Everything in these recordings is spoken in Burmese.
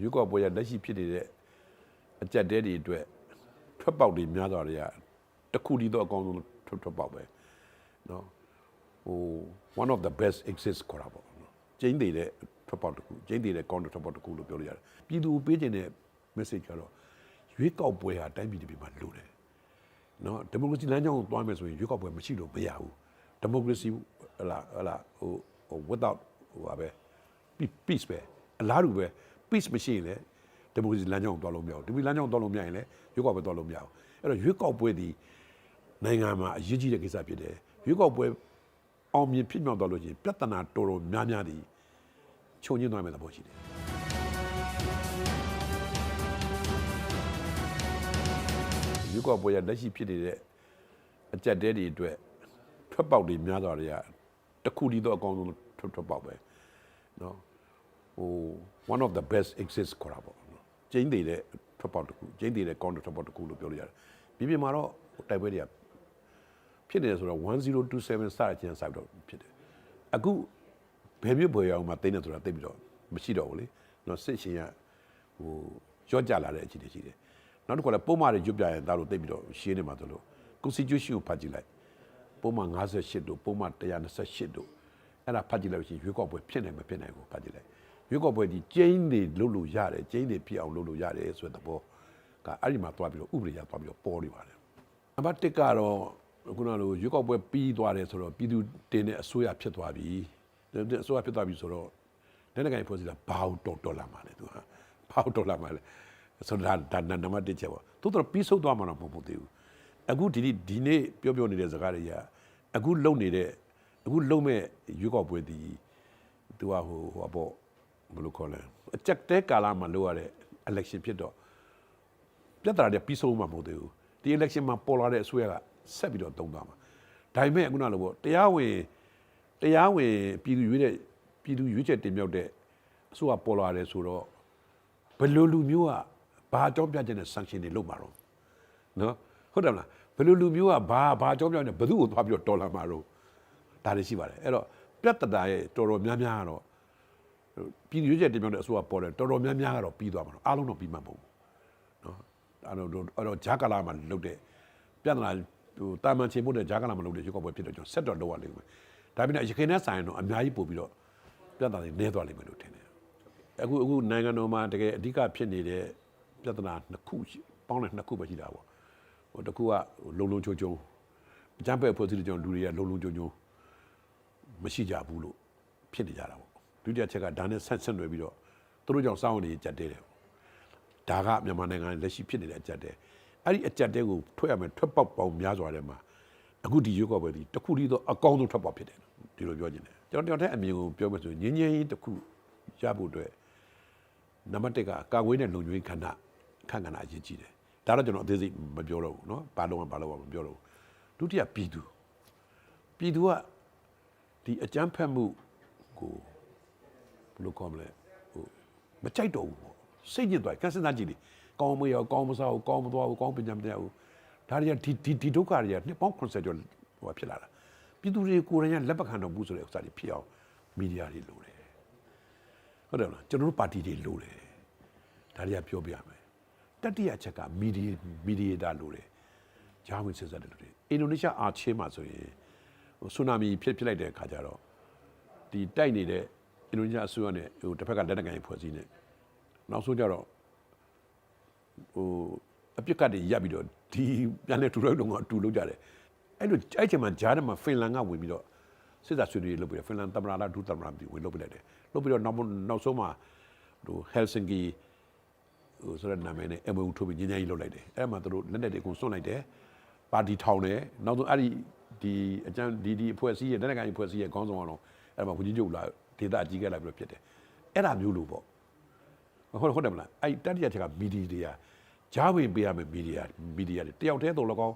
ရွေးကောက်ပွဲရလက်ရှိဖြစ်နေတဲ့အကြက်တဲတွေအတွက်ထွက်ပေါက်တွေများစွာတွေကတစ်ခုတည်းတော့အကောင်းဆုံးထွက်ထွက်ပေါက်ပဲเนาะဟို one of the best exists ခေါ်တာပေါ့နော်ကျင်းသေးတဲ့ထွက်ပေါက်တစ်ခုကျင်းသေးတဲ့ကောင်းတဲ့ထွက်ပေါက်တစ်ခုလို့ပြောလို့ရတယ်ပြည်သူပေးခြင်းတဲ့ message ကတော့ရွေးကောက်ပွဲဟာတိုင်းပြည်တစ်ပြည်မှာလိုတယ်နော်ဒီမိုကရေစီလမ်းကြောင်းကိုသွားမယ်ဆိုရင်ရွေးကောက်ပွဲမရှိလို့မရဘူးဒီမိုကရေစီဟလာဟလာဟိုဟို without ဟိုပါပဲ peace ပဲအလားတူပဲ peace မရှိရင်လည်းဒီမိုကရေစီလမ်းကြောင်းကိုသွားလို့မရဘူးဒီမိုကရေစီလမ်းကြောင်းကိုသွားလို့မရရင်လည်းရွေးကောက်ပွဲသွားလို့မရဘူးအဲ့တော့ရွေးကောက်ပွဲဒီနိုင်ငံမှာအရေးကြီးတဲ့ကိစ္စဖြစ်တယ်ရွေးကောက်ပွဲအောင်မြင်ဖြစ်မြောက်သွားလို့ရှိရင်ပြဿနာတော်တော်များများဒီချုပ်ငင်းသွားမယ်သဘောရှိတယ် ရွေးကောက်ပွဲရလက်ရှိဖြစ်နေတဲ့အကြက်တဲတွေအတွက်ထွက်ပေါက်တွေများစွာတွေကတစ်ခုတည်းတော့အကောင်းဆုံးထွက်ထွက်ပေါက်ပဲเนาะ ဟို one of the best exist ခေါ်တာပေါ့နော်ကျင်းသေးတဲ့ထွက်ပေါက်တစ်ခုကျင်းသေးတဲ့ counter ထွက်ပေါက်တစ်ခုလို့ပြောလို့ရတယ်ပြည်ပြည်မှာတော့တိုက်ပွဲတွေကဖြစ်နေတယ်ဆိုတော့1027စတဲ့ကျင်းဆိုင်တော့ဖြစ်တယ်အခုဘယ်မျိုးဘယ်ရောင်မှာတင်းနေဆိုတာသိပြီးတော့မရှိတော့ဘူးလေနော်စစ်ရှင်ကဟိုကြော့ကြလာတဲ့အခြေအနေရှိတယ်နောက်တစ်ခါလဲပုံမှန်တွေရွတ်ပြရင်ဒါလို့သိပြီးတော့ရှင်းနေမှာသလိုကွန်စတီကျူရှင်ကိုဖတ်ကြည့်လိုက်ပုံမှန်58တို့ပုံမှန်128တို့အဲ့ဒါဖတ်ကြည့်လိုက်ရှင်ရွေးကောက်ပွဲဖြစ်နိုင်မဖြစ်နိုင်ကိုဖတ်ကြည့်လိုက် ရွေးကောက်ပွဲဒီကျင်းတွေလုပ်လို့ရတယ်ကျင်းတွေဖြစ်အောင်လုပ်လို့ရတယ်ဆိုတဲ့သဘောကအဲ့ဒီမှာသွားပြီးတော့ဥပဒေရသွားပြီးတော့ပေါ်နေပါတယ်နံပါတ်1ကတော့ခုနလိုရွေးကောက်ပွဲပြီးသွားတယ်ဆိုတော့ပြည်သူတင်တဲ့အစိုးရဖြစ်သွားပြီတဲ့အစိုးရဖြစ်သွားပြီဆိုတော့လက်နက်ကိုင်ဖွဲ့စည်းတာဘာလို့တော်တော်လာမှာလဲသူဟာဘာလို့တော်လာမှာလဲဆိုတော့ဒါဒါနံပါတ်1ချက်ပေါ့သို့တော့ပြီးဆုံးသွားမှာတော့မဟုတ်ဘူးသေးဘူးအခုဒီနေ့ဒီနေ့ပြောပြောနေတဲ့စကားတွေကအခုလုံနေတဲ့အခုလုံမဲ့ရွေးကောက်ပွဲဒီသူကဟိုဟိုပေါ့ ဘယ်လိုခေါ်လဲအချက်တဲကာလာမှာလုပ်ရတဲ့ election ဖြစ်တော့ပြဿနာတွေပြီးဆုံးမှာမဟုတ်သေးဘူးဒီ election မှာပေါ်လာတဲ့အစိုးရကဆက်ပြီးတော့တုံးသွားမှာဒါပေမဲ့အခုနလိုပေါ့တရားဝင်တရားဝင်ပြည်သူရွေးတဲ့ပြည်သူရွေးချက်တင်မြှောက်တဲ့အစိုးရပေါ်လာတယ်ဆိုတော့ဘယ်လိုလူမျိုးကဘာအကြောင်းပြချက်နဲ့ sanction တွေလုပ်မှာတော့နော်ဟုတ်တယ်မလားဘယ်လိုလူမျိုးကဘာဘာအကြောင်းပြချက်နဲ့ဘယ်သူ့ကိုသွားပြီးတော့တော်လာမှာတော့ဒါတွေရှိပါတယ်အဲ့တော့ပြဿနာရဲ့တော်တော်များများကတော့ ပြည်သူ့ရွေးချက်တင်ပြတဲ့အစိုးရပေါ်တယ်တော်တော်များများကတော့ပြီးသွားမှာတော့အားလုံးတော့ပြီးမှာမဟုတ်ဘူးနော်အဲ့တော့အဲ့တော့ဂျာကာလာမှာလုပ်တဲ့ပြဿနာဟိုတာမန်ချေဖို့တဲ့ဂျာကာလာမှာလုပ်တဲ့ရွေးကောက်ပွဲဖြစ်တော့ကျွန်တော်ဆက်တော့လုပ်ရလိမ့်မယ်ဒါပေမဲ့ရခိုင်နဲ့ဆိုင်ရင်တော့အများကြီးပို့ပြီးတော့ပြဿနာတွေနည်းသွားလိမ့်မယ်လို့ထင်တယ်အခုအခုနိုင်ငံတော်မှာတကယ်အဓိကဖြစ်နေတဲ့ပြဿနာနှစ်ခုရှိပေါင်းတဲ့နှစ်ခုပဲရှိတာပေါ့ဟိုတစ်ခုကလုံလုံချုံချုံအကြမ်းဖက်အဖွဲ့အစည်းတွေကြောင့်လူတွေကလုံလုံချုံချုံမရှိကြဘူးလို့ဖြစ်နေကြတာပေါ့ ဒုတိယချက်ကဒါနဲ့ဆက်ဆက်နွယ်ပြီးတော့သူတို့ကြောင့်စောင်းနေကြက်တဲတယ်ဒါကမြန်မာနိုင်ငံလက်ရှိဖြစ်နေတဲ့အကြက်တဲအဲ့ဒီအကြက်တဲကိုထွက်ရမယ်ထွက်ပေါက်ပေါင်းများစွာတဲ့မှာအခုဒီရွေးကောက်ပွဲဒီတစ်ခုတည်းတော့အကောင်းဆုံးထွက်ပေါက်ဖြစ်တယ်ဒီလိုပြောချင်တယ်ကျွန်တော်တယောက်တည်းအမြင်ကိုပြောမယ်ဆိုရင်ငင်းငင်းကြီးတစ်ခုရဖို့အတွက် နံပါတ်1ကကာကွယ်တဲ့လုံခြုံရေးခန္ဓာခန့်ခန္ဓာအရေးကြီးတယ်ဒါတော့ကျွန်တော်အသေးစိတ်မပြောတော့ဘူးเนาะဘာလို့ဘာလို့မပြောတော့ဘူးဒုတိယပြည်သူပြည်သူကဒီအကြမ်းဖက်မှုကိုဘယ် လိုခေါ်မလဲဟိုမကြိုက်တော့ဘူးပေါ့စိတ်ညစ်သွားကန်စင်သားကြည့်လေကောင်းမရောကောင်းမစားဘူးကောင်းမသွားဘူးကောင်းပညာမတတ်ဘူးဒါတွေကဒီဒီဒီဒုက္ခတွေကနှစ်ပေါင်း80ကျော်ဟိုဖြစ်လာတာပြည်သူတွေကိုယ်တိုင်ကလက်ပခံတော့ဘူးဆိုတဲ့ဥစ္စာတွေဖြစ်အောင်မီဒီယာတွေလိုတယ်ဟုတ်တယ်မလားကျွန်တော်တို့ပါတီတွေလိုတယ်ဒါတွေကပြောပြရမယ်တတိယချက်ကမီဒီမီဒီယာတာလိုတယ်ဂျာဝင်စစ်ဆက်တယ်လို့တယ်အင်ဒိုနီးရှားအာချေးမှာဆိုရင်ဟိုဆူနာမီဖြစ်ဖြစ်လိုက်တဲ့အခါကျတော့ဒီတိုက်နေတဲ့ အင်ဒိုနီးရှားအစိုးရနဲ့ဟိုတစ်ဖက်ကလက်နက်ကိုင်ဖွဲ့စည်းနေနောက်ဆုံးကျတော့ဟိုအပြစ်ကတ်တွေရပ်ပြီးတော့ဒီပြန်လဲထူထောင်တော့အတူလုပ်ကြတယ်အဲ့လိုအဲ့ချိန်မှာဂျားထဲမှာဖင်လန်ကဝင်ပြီးတော့စစ်သားဆွေးနွေးရေးလုပ်ပြီးတော့ဖင်လန်သမ္မတလားဒုသမ္မတမသိဘူးဝင်လုပ်ပြလိုက်တယ်လုပ်ပြီးတော့နောက်နောက်ဆုံးမှာဟိုဟယ်ဆင်ကီဟိုဆိုတဲ့နာမည်နဲ့ MOU ထုတ်ပြီးညဉ့်ညမ်းကြီးလုပ်လိုက်တယ်အဲ့မှာသူတို့လက်နက်တွေအကုန်စွန့်လိုက်တယ်ပါတီထောင်တယ်နောက်ဆုံးအဲ့ဒီဒီအကျန်းဒီဒီအဖွဲ့အစည်းရဲ့လက်နက်ကိုင်အဖွဲ့အစည်းရဲ့ခေါင်းဆောင်အောင်အဲ့မှာဝန်ကြီးချုပ်လာ ဒေသအကြီးကဲလာပြီးတော့ဖြစ်တယ်အဲ့ဒါမျိုးလို့ပေါ့ဟုတ်ဟုတ်တယ်မလားအဲ့တတိယချက်ကမီဒီယာဂျားဝင်ပေးရမယ်မီဒီယာမီဒီယာတွေတယောက်တည်းတော့လကောင်း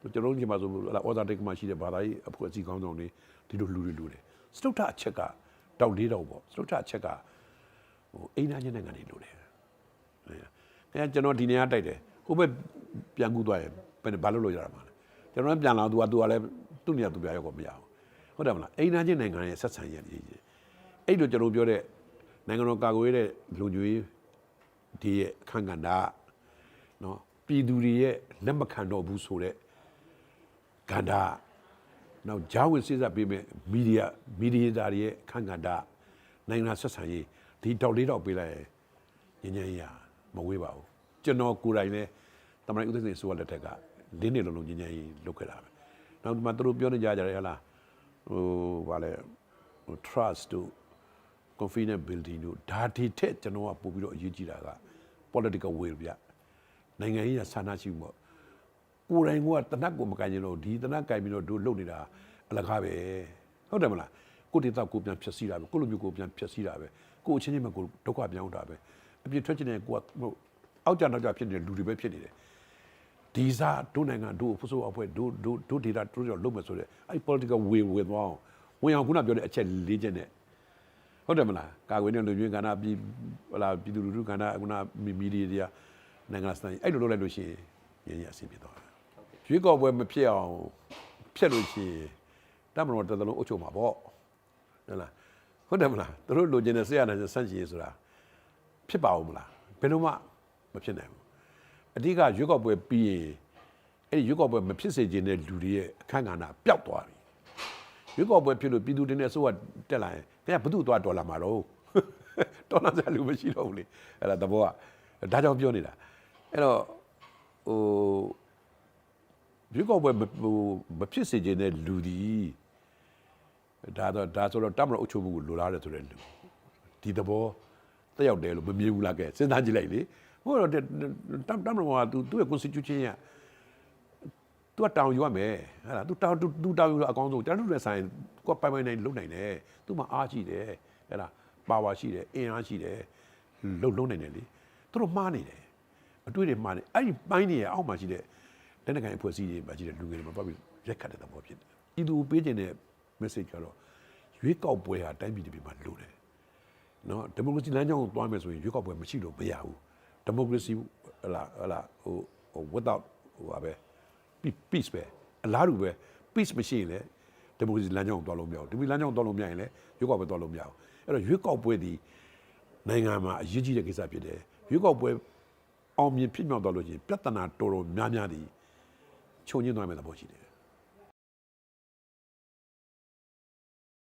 ကျွန်တော်တို့ညီမဆိုလို့ဩဇာတိတ်ကမှရှိတဲ့ဘာသာရေးအဖွဲ့အစည်းခေါင်းဆောင်တွေဒီလိုလူတွေလူတွေစတုထအချက်ကတောက်လေးတော့ပေါ့စတုထအချက်ကဟိုအိမ်နာချင်းနိုင်ငံတွေလူတယ်အဲကျွန်တော်ဒီနေရာတိုက်တယ်ဟိုဘက်ပြန်ကူသွားရင်ဘယ်ဘာလို့လို့ရတာမှာလဲကျွန်တော်ပြန်လာသူကသူကလည်းသူ့နေရာသူပြရောက်တော့မရဘူးဟုတ်တယ်မလားအိမ်နာချင်းနိုင်ငံရဲ့ဆက်ဆံရည်ကြီး အဲ့လိုကျွန်တော်ပြောတဲ့နိုင်ငံတော်ကာကွယ်တဲ့လူကြီးဒီရဲ့အခန်းကဏ္ဍနော်ပြည်သူတွေရဲ့လက်မခံတော့ဘူးဆိုတဲ့ကဏ္ဍနောက်ဂျာဝင်စစ်ဆက်ပေးမဲ့မီဒီယာမီဒီယာတွေရဲ့အခန်းကဏ္ဍနိုင်ငံဆက်ဆံရေးဒီတောက်လေးတောက်ပေးလိုက်ရင်ညဉ့်ညဉ့်ရမဝေးပါဘူးကျွန်တော်ကိုယ်တိုင်လည်းတမန်ဦးသိန်းစိန်ဆိုရလက်ထက်ကလင်းနေလုံးလုံးညဉ့်ညဉ့်ရေးလုပ်ခဲ့တာပဲနောက်ဒီမှာသူတို့ပြောနေကြကြတယ်ဟလားဟိုဗာလဲဟို trust တို့ confidence building တို့ဒါဒီထက်ကျွန်တော်ကပို့ပြီးတော့အရေးကြီးတာက political will ဗျနိုင်ငံရေးဆန္ဒရှိမှုပေါ့ကိုယ်တိုင်ကတနတ်ကိုမကန်ရင်တော့ဒီတနတ်ကင်ပြီးတော့တို့လုပ်နေတာအလကားပဲဟုတ်တယ်မလားကိုယ့်ဒေသကိုယ်ပြန်ဖြည့်ဆည်းတာပဲကိုယ့်လူမျိုးကိုယ်ပြန်ဖြည့်ဆည်းတာပဲကိုယ်အချင်းချင်းမကိုယ်ဒုက္ခပြောင်းတာပဲအပြစ်ထွက်ချင်တဲ့ကိုကဟိုအောက်ကြနောက်ကြဖြစ်နေတဲ့လူတွေပဲဖြစ်နေတယ်ဒီစားတို့နိုင်ငံတို့ဖဆိုးအဖွဲ့တို့တို့တို့ဒေတာတို့ကြောင့်လုပ်မယ်ဆိုတဲ့အဲ့ political will ဝင်သွားအောင်ဝင်အောင်ခုနပြောတဲ့အချက်လေးချက်နဲ့ ဟုတ်တယ်မလားကာကွယ်တဲ့လူမျိုးကဏ္ဍပြည်ဟလာပြည်သူလူထုကဏ္ဍခုနမီဒီယာတွေကနိုင်ငံစတိုင်းအဲ့လိုလုပ်လိုက်လို့ရှိရင်ရင်းရအဆင်ပြေသွားတယ်ရွေးကောက်ပွဲမဖြစ်အောင်ဖြစ်လို့ရှိရင်တမန်တော်တစ်သလုံးအုပ်ချုပ်မှာပေါ့ဟုတ်လားဟုတ်တယ်မလားသူတို့လိုချင်တဲ့ဆရာနဲ့ဆန့်ကျင်ရေးဆိုတာဖြစ်ပါဦးမလားဘယ်လိုမှမဖြစ်နိုင်ဘူးအဓိကရွေးကောက်ပွဲပြီးရင်အဲ့ဒီရွေးကောက်ပွဲမဖြစ်စေချင်တဲ့လူတွေရဲ့အခန်းကဏ္ဍပျောက်သွားပြီရွေးကောက်ပွဲဖြစ်လို့ပြည်သူတွေနဲ့ဆိုကတက်လာရင် ခင်ဗျာဘု து သွားဒေါ်လာမှာတော့ဒေါ်လာစရာလူမရှိတော့ဘူးလေအဲ့ဒါသဘောကဒါကြောင့်ပြောနေတာအဲ့တော့ဟိုရွေးကောက်ပွဲမဟိုမဖြစ်စေခြင်းတဲ့လူဒီဒါတော့ဒါဆိုတော့တမရအုပ်ချုပ်မှုကိုလိုလားတယ်ဆိုတဲ့လူဒီသဘောတက်ရောက်တယ်လို့မမြင်ဘူးလားကဲစဉ်းစားကြည့်လိုက်လေဟိုတော့တတမရကသူသူ့ရဲ့ constitution ရ तू ကတောင်းယူရမယ်ဟဲ့လား तू တောင်း तू တောင်းယူတော့အကောင်းဆုံးကျွန်တော်တို့လည်းဆိုင်ကိုယ်ပိုင်ပိုင်နိုင်လုံနိုင်တယ် तू မှာအားရှိတယ်ဟဲ့လားပါဝါရှိတယ်အင်အားရှိတယ်လုံလုံနိုင်တယ်လေသူတို့မှားနေတယ်အတွေ့တွေမှားနေအဲ့ဒီပိုင်းတွေရအောက်မှာရှိတဲ့လက်နက်ကိုင်အဖွဲ့အစည်းတွေမှာရှိတဲ့လူငယ်တွေမှာပတ်ပြီးရက်ခတ်တဲ့သဘောဖြစ်တယ်ဤသူပေးခြင်းတဲ့ message ကတော့ရွေးကောက်ပွဲဟာတိုင်းပြည်တစ်ပြည်မှာလိုတယ် နော်ဒီမိုကရေစီလမ်းကြောင်းကိုသွားမယ်ဆိုရင်ရွေးကောက်ပွဲမရှိလို့မရဘူးဒီမိုကရေစီဟလာဟလာဟိုဟို without ဟိုပါပဲ peace- peace ပဲအလားတူပဲ peace မရှိရင်လည်းဒီမိုကရေစီလမ်းကြောင်းကိုသွားလို့မရဘူးဒီမိုကရေစီလမ်းကြောင်းကိုသွားလို့မရရင်လည်းရွေးကောက်ပွဲသွားလို့မရဘူးအဲ့တော့ရွေးကောက်ပွဲဒီနိုင်ငံမှာအရေးကြီးတဲ့ကိစ္စဖြစ်တယ်ရွေးကောက်ပွဲအောင်မြင်ဖြစ်မြောက်သွားလို့ရှိရင်ပြဿနာတော်တော်များများဒီချုပ်ငင်းသွားမယ်သဘောရှိတယ်